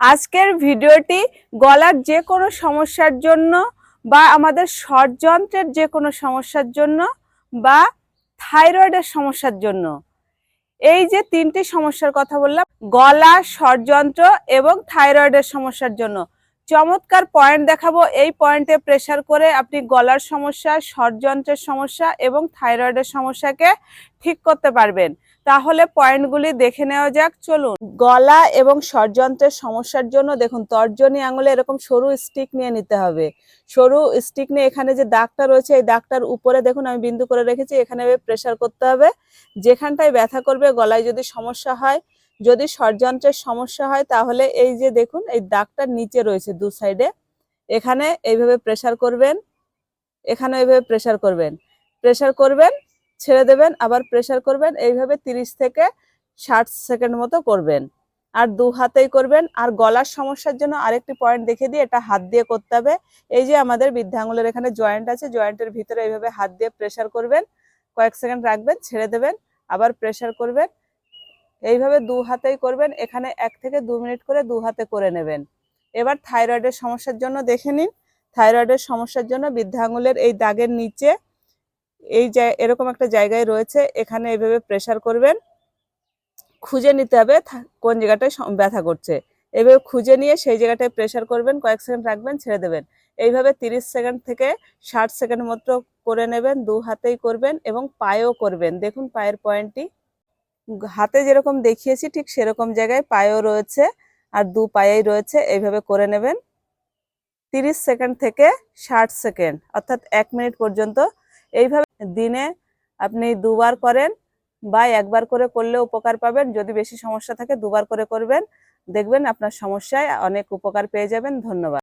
আজকের ভিডিওটি গলার যে কোনো সমস্যার জন্য বা আমাদের ষড়যন্ত্রের যে কোনো সমস্যার জন্য বা থাইরয়েডের সমস্যার জন্য। এই যে তিনটি সমস্যার কথা বললাম, গলা ষড়যন্ত্র এবং থাইরয়েডের সমস্যার জন্য। চমৎকার পয়েন্ট দেখাবো। এই পয়েন্টে প্রেশার করে আপনি গলার সমস্যা ষড়যন্ত্রের সমস্যা এবং থাইরয়েডের সমস্যাকে ঠিক করতে পারবেন। তাহলে পয়েন্টগুলি দেখে নেওয়া যাক। চলুন। গলা এবং ষড়যন্ত্রের সমস্যার জন্য দেখুন, তর্জনী আঙুলে এরকম সরু স্টিক নিয়ে নিতে হবে। সরু স্টিক নিয়ে এখানে যে দাগটা রয়েছে, এই দাগটার উপরে দেখুন, আমি বিন্দু করে রেখেছি, এখানে প্রেশার করতে হবে। যেখানটায় ব্যথা করবে, গলায় যদি সমস্যা হয় যদি ষড়যন্ত্রের সমস্যা হয়, তাহলে এই যে দেখুন, এই দাগটার নিচে রয়েছে দু সাইডে এখানে এইভাবে প্রেসার করবেন এখানে এইভাবে প্রেসার করবেন। প্রেসার করবেন, ছেড়ে দেবেন, আবার প্রেসার করবেন, এইভাবে 30 থেকে ষাট সেকেন্ড মতো করবেন। আর দু হাতেই করবেন, আর গলার সমস্যার জন্য আরেকটি পয়েন্ট দেখে দিয়ে এটা হাত দিয়ে করতে হবে। এই যে আমাদের বৃদ্ধাঙ্গুলের এখানে জয়েন্ট আছে জয়েন্টের ভিতরে এইভাবে হাত দিয়ে প্রেসার করবেন, কয়েক সেকেন্ড রাখবেন, ছেড়ে দেবেন, আবার প্রেসার করবেন এইভাবে দু হাতেই করবেন, এখানে এক থেকে দু মিনিট করে দু হাতে করে নেবেন। এবার থাইরয়েডের সমস্যার জন্য দেখে নিন। থাইরয়েডের সমস্যার জন্য বৃদ্ধাঙ্গুলের এই দাগের নিচে এই এরকম একটা জায়গায় রয়েছে, এখানে এইভাবে প্রেশার করবেন। খুঁজে নিতে হবে কোন জায়গাটায় ব্যথা করছে। এইভাবে খুঁজে নিয়ে সেই জায়গাটায় প্রেশার করবেন, কয়েক সেকেন্ড রাখবেন, ছেড়ে দেবেন। এইভাবে 30 সেকেন্ড থেকে ষাট সেকেন্ড মতো করে নেবেন, দু হাতেই করবেন এবং পায়েও করবেন। দেখুন পায়ের পয়েন্টটি। হাতে যেরকম দেখিয়েছি, ঠিক সেরকম জায়গায় পায়েও রয়েছে আর দু পায়েই রয়েছে। এইভাবে করে নেবেন। 30 সেকেন্ড থেকে ষাট সেকেন্ড, অর্থাৎ এক মিনিট পর্যন্ত। এইভাবে দিনে আপনি দুবার করেন বা একবার করে করলে উপকার পাবেন। যদি বেশি সমস্যা থাকে, দুবার করে করবেন। দেখবেন আপনার সমস্যায় অনেক উপকার পেয়ে যাবেন। ধন্যবাদ।